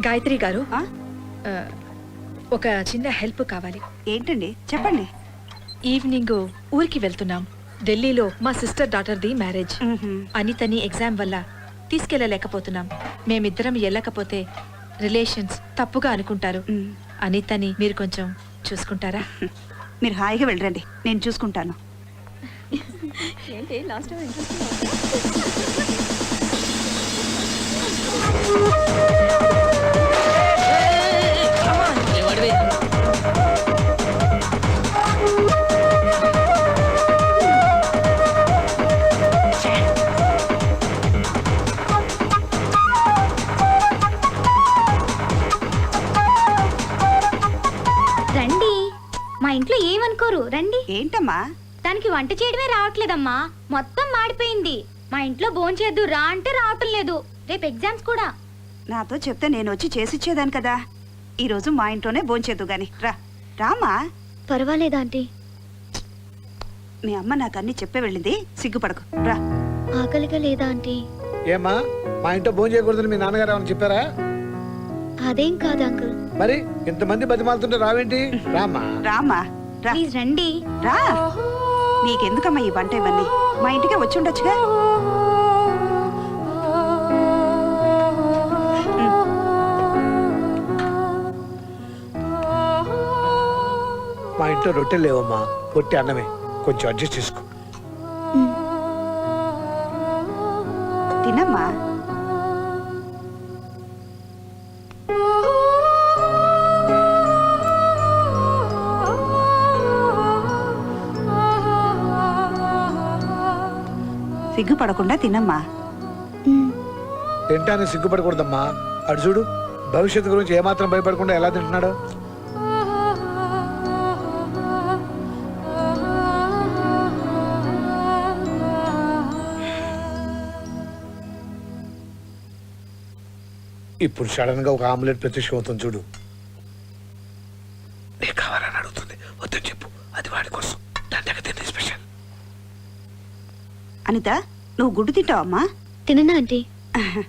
గాయత్రి గారు ఆ? ఒక చిన్న హెల్ప్ కావాలి. ఏంటండి? చెప్పండి. ఈవినింగ్ ఊరికి వెళ్తున్నాం. ఢిల్లీలో మా సిస్టర్ డాటర్ది మ్యారేజ్. మ్మ్హ్మ్. అనితని ఎగ్జామ్ వల్ల తీసుకెళ్ళలేకపోతున్నాం. మేమిద్దరం వెళ్ళకపోతే రిలేషన్స్ తప్పుగా అనుకుంటారు. అనితని మీరు కొంచెం చూసుకుంటారా? మీరు హాయిగా వెళ్ళరండి. నేను చూసుకుంటాను. ఇంట్లో ఏమనుకోరు రండి. ఏంటమ్మా? దానికి వంట చేయడమే రావట్లేదమ్మా. మొత్తం మాడిపోయింది. మా ఇంట్లో భోంచేద్దు రా అంటే రావటం లేదు రేపు ఎగ్జామ్స్ కూడా. నాతో చెప్తే నేను వచ్చి చేసిచ్చేదాను కదా. ఈరోజు మా ఇంట్లోనే భోంచేద్దు గాని. రా రామా పర్వాలేదా ఆంటీ? మీ అమ్మ నాకు అన్ని చెప్పే వెళ్ళింది. సిగ్గుపడకు. రా. ఆకలిగా లేదా ఆంటీ? ఏమ్మా మా ఇంట్లో భోజనం చేయకూడదని మీ నాన్నగారు ఏమైనా చెప్పారా? అదేం కాదు అంకుల్. మరి ఇంతమంది బతిమాలుతుంటే రావేంటి? రామా? రా. ప్లీజ్ రండి. రా. నీకెందుకమ్మా ఈ వంట ఇవన్నీ? మా ఇంటికే వచ్చి ఉండొచ్చుగా? మా ఇంట్లో రొట్టెలు లేవమ్మా. పొట్టి అన్నమే. కొంచెం అడ్జస్ట్ చేసుకో. సిగ్గుపడకుండా తినమ్మా. తింటానికి సిగ్గుపడకూడదమ్మా. అడు చూడు భవిష్యత్తు గురించి ఏమాత్రం భయపడకుండా ఎలా తింటున్నాడు? ఇప్పుడు సడన్గా ఒక ఆమ్లెట్ ప్రత్యక్షం అవుతుంది చూడు. అనిత నువ్వు గుడ్డు తింటావమ్మా తిననా ఆంటీ?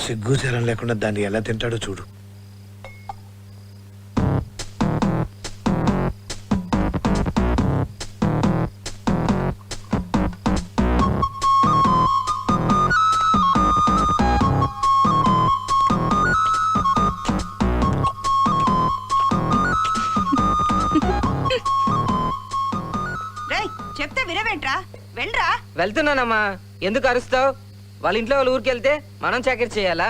సిగ్గు జరం లేకుండా దాన్ని ఎలా తింటాడో చూడు. వెళ్తున్నానమ్మా. ఎందుకు అరుస్తావు? వాళ్ళ ఇంట్లో వాళ్ళ ఊరికి వెళ్తే మనం చాకరీ చేయాలా?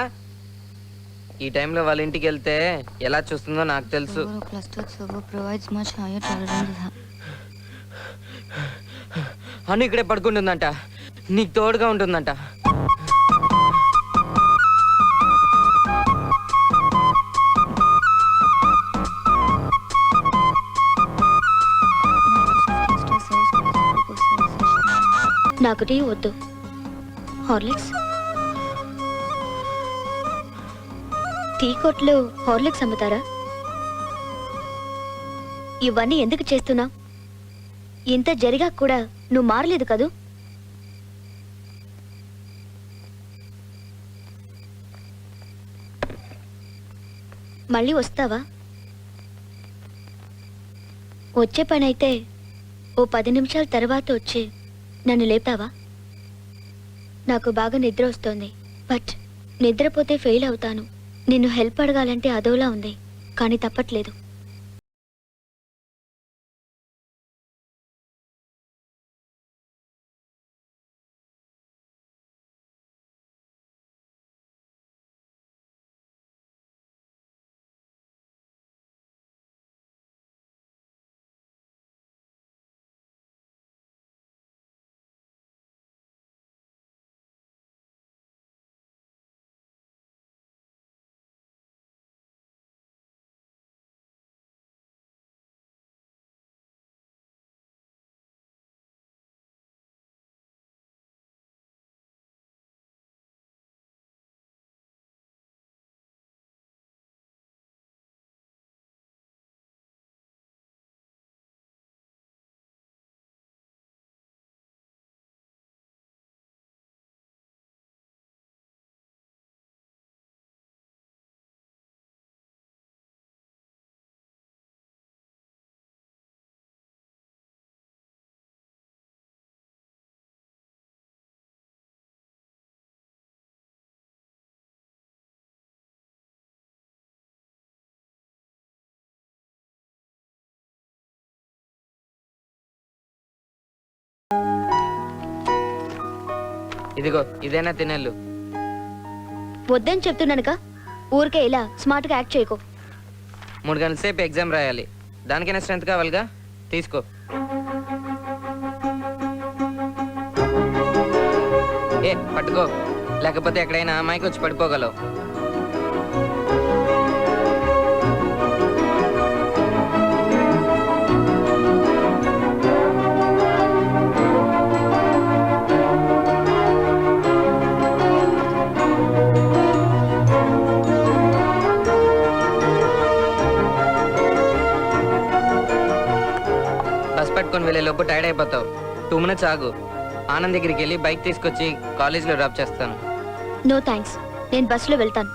ఈ టైంలో వాళ్ళ ఇంటికి వెళ్తే ఎలా చూస్తుందో నాకు తెలుసు. Over a clustered server provides much higher tolerance. అను ఇక్కడే పడుకుంటుందంట. నీకు తోడుగా ఉంటుందంట. నాకు టీ వద్దు. హార్లిక్స్? టీ కొట్లు హార్లిక్స్ అమ్ముతారా? ఇవన్నీ ఎందుకు చేస్తున్నా? ఇంత జరిగా కూడా నువ్వు మారలేదు కదూ? మళ్ళీ వస్తావా? వచ్చే పని అయితే ఓ పది నిమిషాల తర్వాత వచ్చి నన్ను లేపావా? నాకు బాగా నిద్ర వస్తోంది. బట్ నిద్రపోతే ఫెయిల్ అవుతాను. నిన్ను హెల్ప్ అడగాలంటే అదోలా ఉంది. కానీ తప్పట్లేదు. ఇదిగో ఇదేనా తినేళ్ళు. వద్దని చెప్తున్నానుగా. ఊరికే ఇలా స్మార్ట్గా యాక్ట్ చేయకు. మూడు గంటల సేపు ఎగ్జామ్ రాయాలి. దానికైనా స్ట్రెంత్ కావాలిగా? తీసుకో. ఏ పట్టుకో. లేకపోతే ఎక్కడైనా అమ్మాయికి వచ్చి పడిపోగలవు వెళ్ళే లోపు టైర్డ్ అయిపోతావు. టూ మినిట్స్ ఆగు. ఆనంద్ దగ్గరికి వెళ్ళి బైక్ తీసుకొచ్చి కాలేజీలో డ్రాప్ చేస్తాను. నో థ్యాంక్స్ నేను బస్సులో వెళ్తాను.